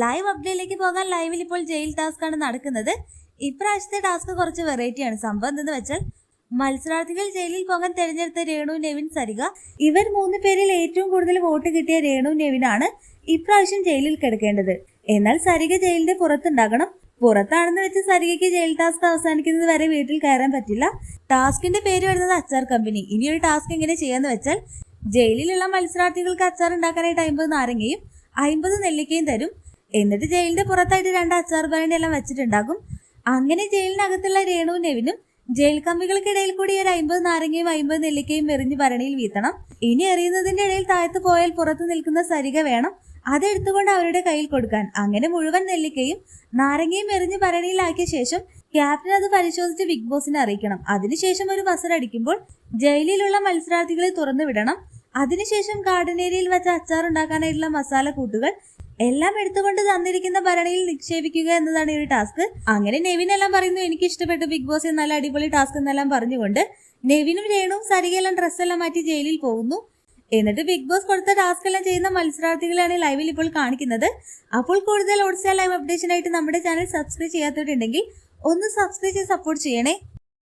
Live അപ്ഡേറ്റിലേക്ക് പോകാൻ ലൈവിൽ ഇപ്പോൾ ജയിൽ ടാസ്ക് ആണ് നടക്കുന്നത്. ഇപ്രാവശ്യത്തെ ടാസ്ക് കുറച്ച് വെറൈറ്റിയാണ് സംഭവം എന്തെന്ന് വെച്ചാൽ മത്സരാർത്ഥികൾ ജയിലിൽ പോകാൻ തെരഞ്ഞെടുത്ത രേണു നെവിൻ സരിക ഇവർ മൂന്ന് പേരിൽ ഏറ്റവും കൂടുതൽ വോട്ട് കിട്ടിയ രേണു നെവിനാണ് ഇപ്രാവശ്യം ജയിലിൽ കിടക്കേണ്ടത്. എന്നാൽ സരിക ജയിലിന്റെ പുറത്തുണ്ടാകണം. പുറത്താണെന്ന് വെച്ച് സരികയ്ക്ക് ജയിൽ ടാസ്ക് അവസാനിക്കുന്നത് വരെ വീട്ടിൽ കയറാൻ പറ്റില്ല. ടാസ്കിന്റെ പേര് വരുന്നത് അച്ചാർ കമ്പനി ഇനി ഒരു ടാസ്ക് എങ്ങനെ ചെയ്യാന്ന് വെച്ചാൽ ജയിലിലുള്ള മത്സരാർത്ഥികൾക്ക് അച്ചാർ ഉണ്ടാക്കാനായിട്ട് അമ്പത് നാരങ്ങയും അമ്പത് നെല്ലിക്കയും തരും. എന്നിട്ട് ജയിലിന്റെ പുറത്തായിട്ട് രണ്ട് അച്ചാർ ഭരണി എല്ലാം വെച്ചിട്ടുണ്ടാകും. അങ്ങനെ ജയിലിനകത്തുള്ള രേണു നെവിനും ജയിൽ കമ്പികൾക്കിടയിൽ കൂടി ഒരു അമ്പത് നാരങ്ങയും അമ്പത് നെല്ലിക്കയും എറിഞ്ഞ് ഭരണിയിൽ വീത്തണം. ഇനി എറിയുന്നതിന്റെ ഇടയിൽ താഴത്ത് പോയാൽ പുറത്ത് നിൽക്കുന്ന സരിക വേണം. അതെടുത്തുകൊണ്ട് അവരുടെ കയ്യിൽ കൊടുക്കാൻ. അങ്ങനെ മുഴുവൻ നെല്ലിക്കയും നാരങ്ങയും എറിഞ്ഞ് ഭരണിയിലാക്കിയ ശേഷം ക്യാപ്റ്റൻ അത് പരിശോധിച്ച് ബിഗ് ബോസിനെ അറിയിക്കണം. അതിനുശേഷം ഒരു ബസർ അടിക്കുമ്പോൾ ജയിലിലുള്ള മത്സരാർത്ഥികളെ തുറന്നു വിടണം. അതിനുശേഷം ഗാർഡൻ വെച്ച അച്ചാർ ഉണ്ടാക്കാനായിട്ടുള്ള മസാല കൂട്ടുകൾ എല്ലാം എടുത്തുകൊണ്ട് തന്നിരിക്കുന്ന ഭരണിയിൽ നിക്ഷേപിക്കുക എന്നതാണ് ഈ ഒരു ടാസ്ക്. അങ്ങനെ നെവിൻ എല്ലാം പറയുന്നു എനിക്ക് ഇഷ്ടപ്പെട്ട ബിഗ് ബോസ് നല്ല അടിപൊളി ടാസ്ക് എന്നെല്ലാം പറഞ്ഞുകൊണ്ട് നെവിനും രേണുവും സരികെല്ലാം ഡ്രസ്സെല്ലാം മാറ്റി ജയിലിൽ പോകുന്നു. എന്നിട്ട് ബിഗ് ബോസ് കൊടുത്ത ടാസ്ക് എല്ലാം ചെയ്യുന്ന മത്സരാർത്ഥികളാണ് ലൈവിൽ ഇപ്പോൾ കാണിക്കുന്നത്. അപ്പോൾ കൂടുതൽ ഓട്സിയ ലൈവ് അപ്ഡേഷനായിട്ട് നമ്മുടെ ചാനൽ സബ്സ്ക്രൈബ് ചെയ്യാത്തവരുണ്ടെങ്കിൽ ഒന്ന് സബ്സ്ക്രൈബ് ചെയ്ത് സപ്പോർട്ട് ചെയ്യണേ.